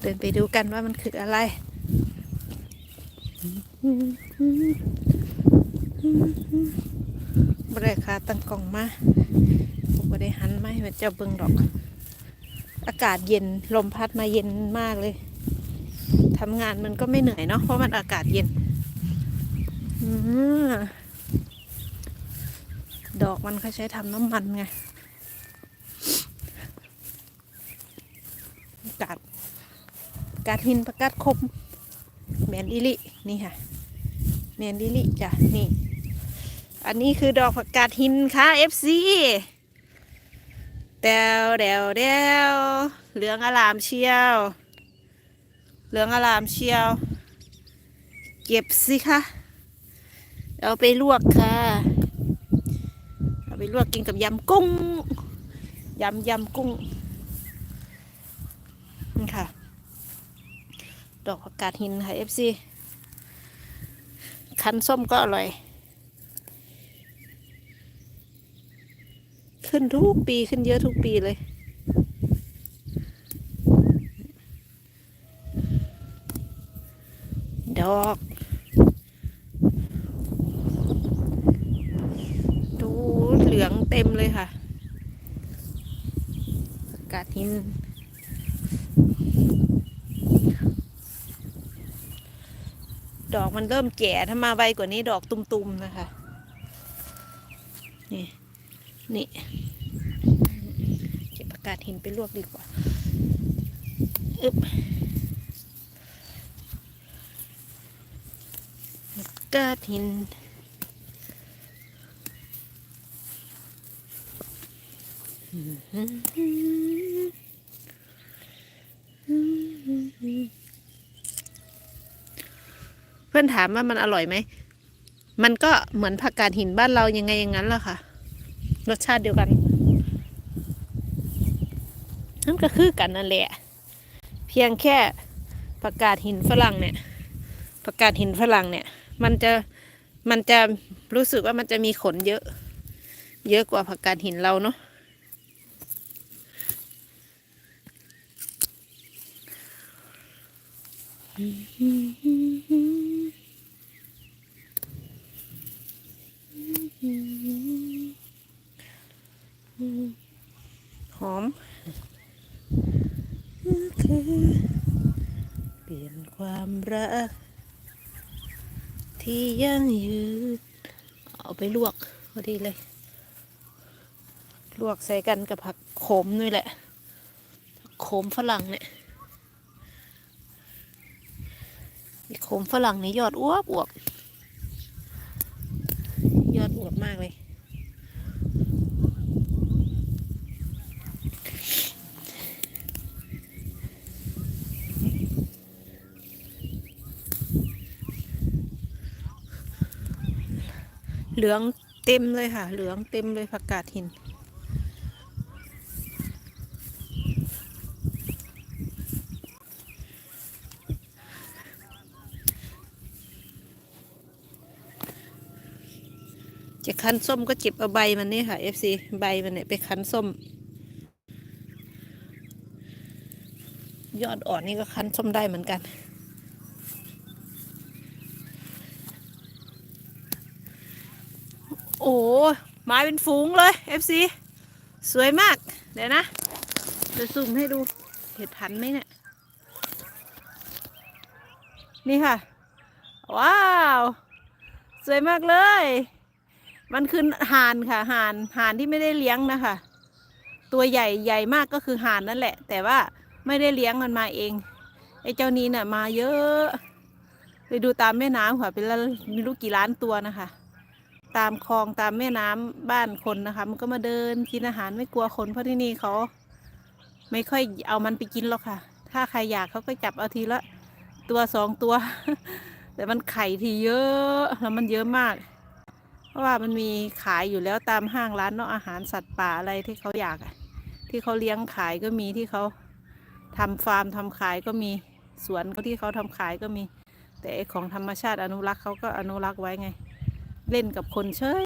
เดินไปดูกันว่ามันคืออะไร บริคาตั้งกล่องมาผมบริหันมาให้มันเจ้าเบิงดอก อากาศเย็นลมพัดมาเย็นมากเลยทำงานมันก็ไม่เหนื่อยเนาะเพราะมันอากาศเย็นอืมดอกมันเขาใช้ทำน้ำมันไงอากาศ กาศหินประกาศคมแมนดิลินี่ค่ะแมนดิลิจ้ะนี่ อันนี้คือดอกผักกาดหินค่ะ FC แดวแดวแดวเหลืองอลามเชียว เหลืองอลามเชียว เก็บสิคะเอาไปลวกค่ะ เอาไปลวกกินกับยำกุ้ง ยำยำกุ้งนี่ค่ะ ดอกผักกาดหินค่ะ FC คั้นส้มก็อร่อย ขึ้นทุกปีขึ้นเยอะทุกปีเลย ดอกดูเหลืองเต็มเลยค่ะ กาศหิน ดอกมันเริ่มแก่ถ้ามาไวกว่านี้ดอกตุ่มๆนะคะ นี่ นี่ เก็บอากาศหินไปลวกดีกว่าอึบกาศหินเพื่อนถามว่ามันอร่อยไหม มันก็เหมือนผักกาดหินบ้านเรายังไงอย่างนั้นแหละค่ะ รสชาติเดียวกันนั่นก็คือกันนั่นแหละ เพียงแค่ผักกาดหินฝรั่งเนี่ยผักกาดหินฝรั่งเนี่ย มันจะมันจะรู้สึกว่ามันจะมีขนเยอะ เยอะกว่าผักกาดหินเราเนาะ หอมคือเปลี่ยนความรัก ที่ยังยืดเอาไปลวกพอดีเลย ลวกใส่กันกับผักโขมนี่แหละผักโขมฝรั่งเนี่ยไอ้โขมฝรั่งนี่ยอดอ้วบอวบยอดอวบมากเลยเหลืองเต็มเลยค่ะ เหลืองเต็มเลยผักกาดหิน จะคั้นส้มก็เก็บเอาใบมันนี่ค่ะ FC ใบมันเนี่ยไปคั้นส้ม ยอดอ่อนนี่ก็คั้นส้มได้เหมือนกัน โอ้ไม้เป็นฝูงเลย FC สวยมาก เดี๋ยวนะจะซูมให้ดูเห็ดทันไหมเนี่ย นี่ค่ะ ว้าว สวยมากเลย มันคือห่านค่ะห่านห่านที่ไม่ได้เลี้ยงนะคะ ตัวใหญ่ใหญ่มากก็คือห่านนั่นแหละ แต่ว่าไม่ได้เลี้ยงมันมาเองไอ้เจ้านี้น่ะมาเยอะไปดูตามแม่น้ำค่ะเป็นละไม่รู้กี่ล้านตัวนะคะ ตามคลองตามแม่น้ำบ้านคนนะคะ มันก็มาเดินกินอาหารไม่กลัวคนเพราะที่นี่เขาไม่ค่อยเอามันไปกินหรอกค่ะ ถ้าใครอยากเขาก็จับเอาทีละตัวสองตัว แต่มันไข่ทีเยอะแล้วมันเยอะมาก ราะว่ามันมีขายอยู่แล้วตามห้างร้านเนาะอาหารสัตว์ป่าอะไรที่เขาอยาก ที่เขาเลี้ยงขายก็มีที่เขาทำฟาร์มทำขายก็มีสวนเขาที่เขาทำขายก็มี แต่ของธรรมชาติอนุรักษ์เขาก็อนุรักษ์ไว้ไง เล่นกับคนเฉย